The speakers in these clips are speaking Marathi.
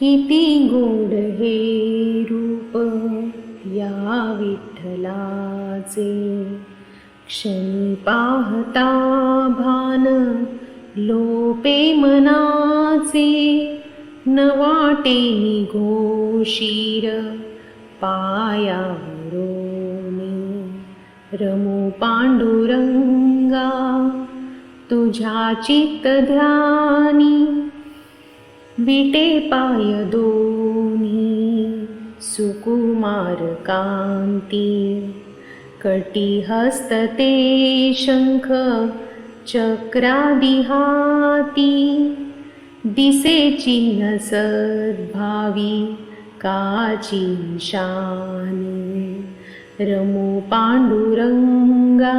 किती गोड हे रूप या विठ्ठलाचे. क्षणी पाहता भान लोपे मनाचे. न वाटे घोशीर पायावरोनी. रमू पांडुरंगा तुझ्या चित्त ध्यानी वितेपाय दोनी सुकुमार सुकुमारकी कटिहस्तते शङ्ख चक्रादिहाहती दिसे चिन्ह सद्भावी काची शानी रमो पाण्डुरङ्गा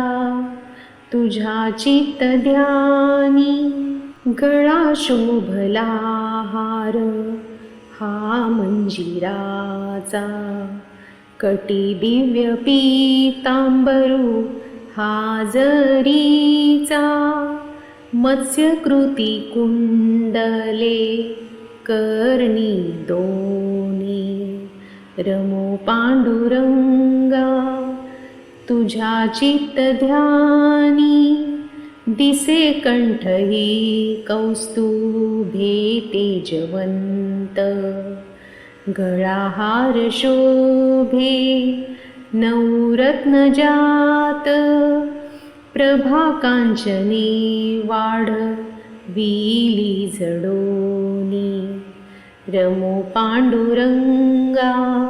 तुझा तुज्या गळा शोभला आहार हा मंजिराचा. कटी दिव्य पीतांबरू हा जरीचा. मत्स्यकृती कुंडले कर्णी दोनी. रमो पांडुरंगा तुझ्या चित्त ध्यानी दिसे कंठही कौस्तुभे तेजवंत. गळाहार शोभे नवरत्न जात. प्रभा वाढ विली जडोनी. रमो पांडुरंगा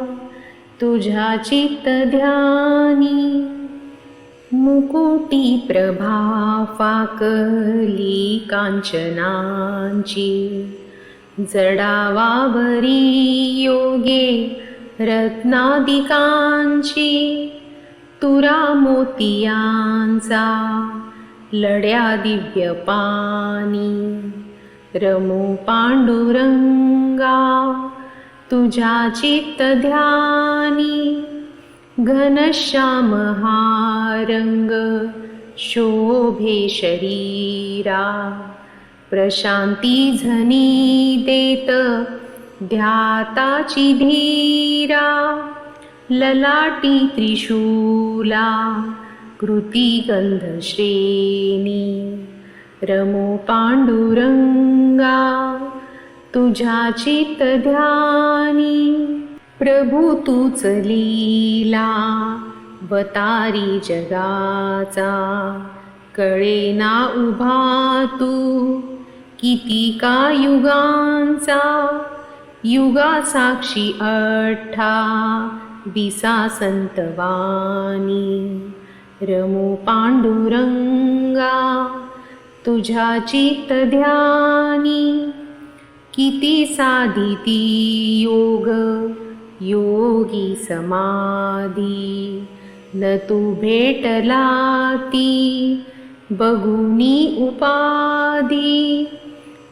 तुझ्या चित्त ध्यानी. मुकुटी प्रभा फाकली कांचनांची जडावावरी योगे रत्नादिकांची तुरा मोतियांचा लड्या दिव्य पाणी रमो पांडुरंगा तुझ्या चित्त घनश्यामहारङ्ग शोभे शरीरा प्रशांती झनी देत ध्याताची धीरा ललाटी त्रिशूला कृती गंधश्रेणी रमो पांडुरंगा तुझ्या चित्त ध्यानी प्रभू तूच लीला वतारी जगाचा. कळे ना उभा तू किती का युगांचा? युगा साक्षी अठ्ठा बिसा संतवानी रमो पांडुरंगा तुझ्या चित्त ध्यानी. किती साधिती योग योगी समाधी. न तू भेटला ती बघुनी उपाधी.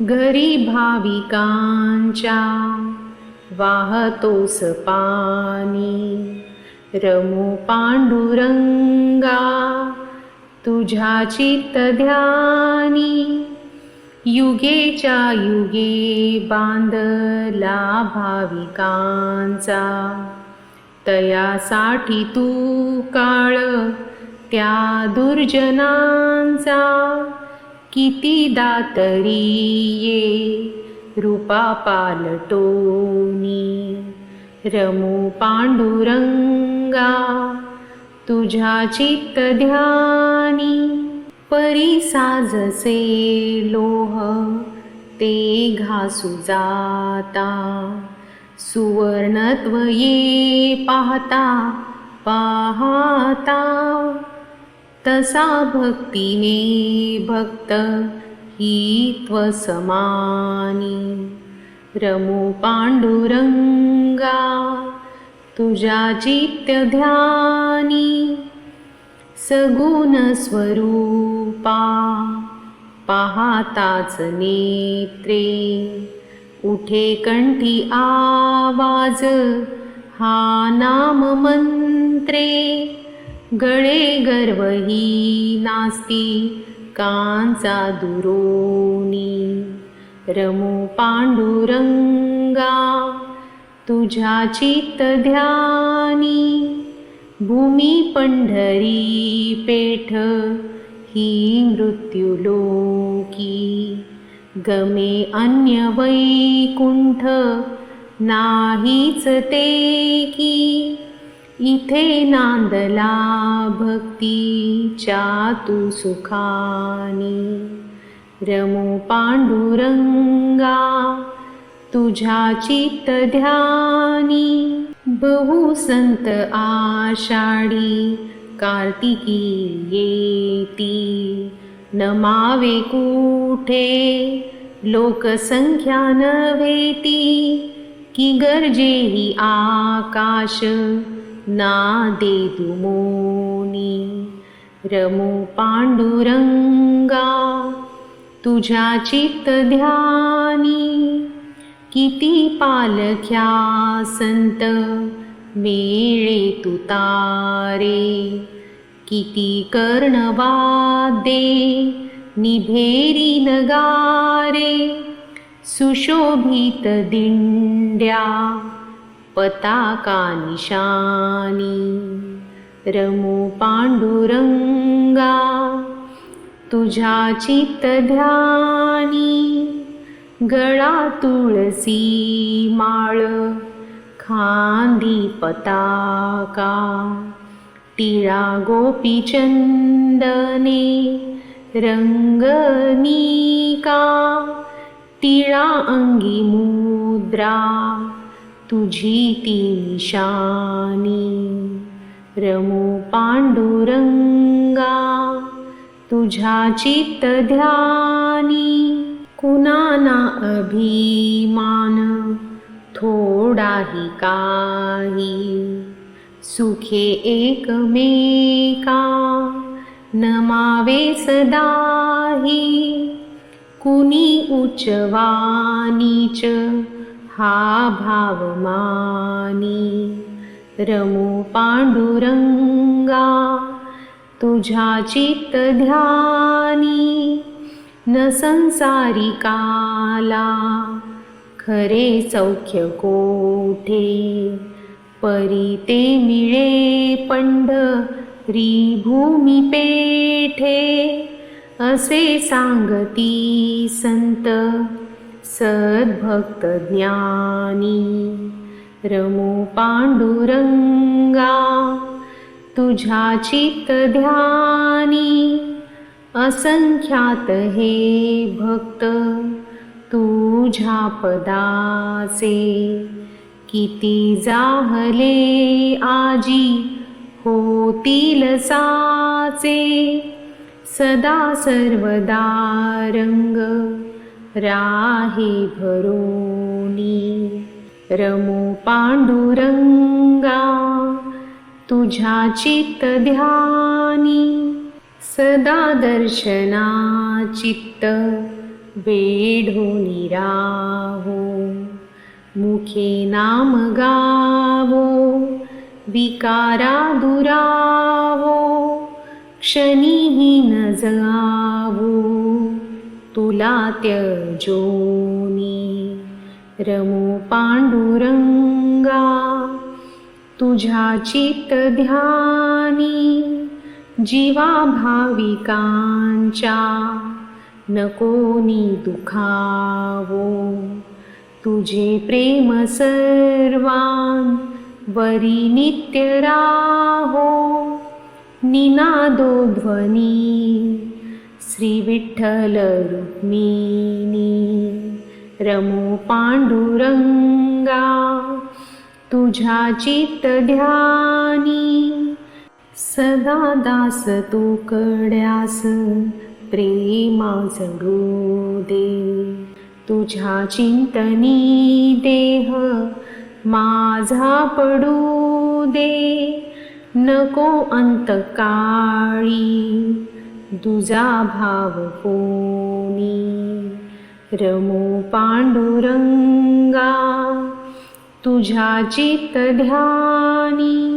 घरी भाविकांच्या वाहतोस पाणी रमो पांडुरंगा तुझ्या चित्त ध्यानी युगेच्या युगे बांधला भाविकांचा तयासाठी तू काळ त्या दुर्जनांचा. किती दातरी ये रूपा पालटोनी रमो पांडुरंगा तुझ्या चित्त ध्यानी परी साजसे लोह ते घासू जाता. सुवर्णत्व ये पाहता पाहता. तसा भक्तीने भक्त ही त्वसमानी. रमो पांडुरंगा तुझ्या चित्त ध्यानी. सगुण स्वरूपा पाहताच नेत्रे. उठे कंठी आवाज हा नाम मंत्रे. गळे गर्वही नास्ती कांचा दुरोनी रमो पांडुरंगा तुझ्या चित्त ध्यानी. भूमी पंढरी पेठ ही मृत्युलोकी. गमे अन्य वैकुंठ नाहीच ते की. इथे नांदला भक्तीच्या तू सुखानी. रमो पांडुरंगा तुझ्या चित्त ध्यानी. बहु संत आषाढी कार्तिकी येती. नमावे कुठे? लोकसंख्या नव्हेती. की गरजे ही आकाश? नादे दुमोनी रमो पांडुरंगा तुझ्या चित्त ध्यानी. किती पालख्या संत. मेळे तुतारे किती कर्णवादे निभेरी नगारे. सुशोभित दिंड्या. पताका निशानी. रमो पांडुरंगा. तुझ्या चित्त ध्यानी. गळा तुळसी माळ खांदी पताका टिळा गोपीचंदने रंगनिका टिळा अंगी मुद्रा तुझी ती निशानी रमो पांडुरंगा तुझ्या चित्त ध्यानी. कुणाना अभिमान थोडाही काही. सुखे एकमेका नमावे सदाही. कुणी उच्चवानीच हा भाव मानी. रमू पांडुरंगा तुझ्या चित्त ध्यानी. न संसारिकाला खरे सौख्य कोठे? परी ते मिळे पंढरी भूमी पेठे. असे सांगती संत सद्भक्त ज्ञानी. रमो पांडुरंगा तुझ्या चित्त ध्यानी. असंख्यात हे भक्त तुझ्या पदासे किती जाहले आजी होतील साचे. सदा सर्वदा रंग राहे भरोनी. रमो पांडुरंगा तुझ्या चित्त ध्यानी. सदा दर्शना चित्त वेढो निराहो मुखे नाम गावो विकारा दुरावो क्षणीही न जावो तुला त्यजोनी रमो पांडुरंगा तुझ्या चित्त ध्यानी जीवा भाविकांच्या नकोनी दुखावो. तुझे प्रेम सर्वान वरी नित्य राहो. निनादो ध्वनी श्री विठ्ठल रुक्मिणी रमो पांडुरंगा तुझ्या चित्त ध्यानी सदा दास तू कड्यास प्रेमा जडू दे. तुझ्या चिंतनी देह माझा पडू दे. नको अंतकाळी दुजा भाव कोणी. रमो पांडुरंगा तुझ्या चित्त ध्यानी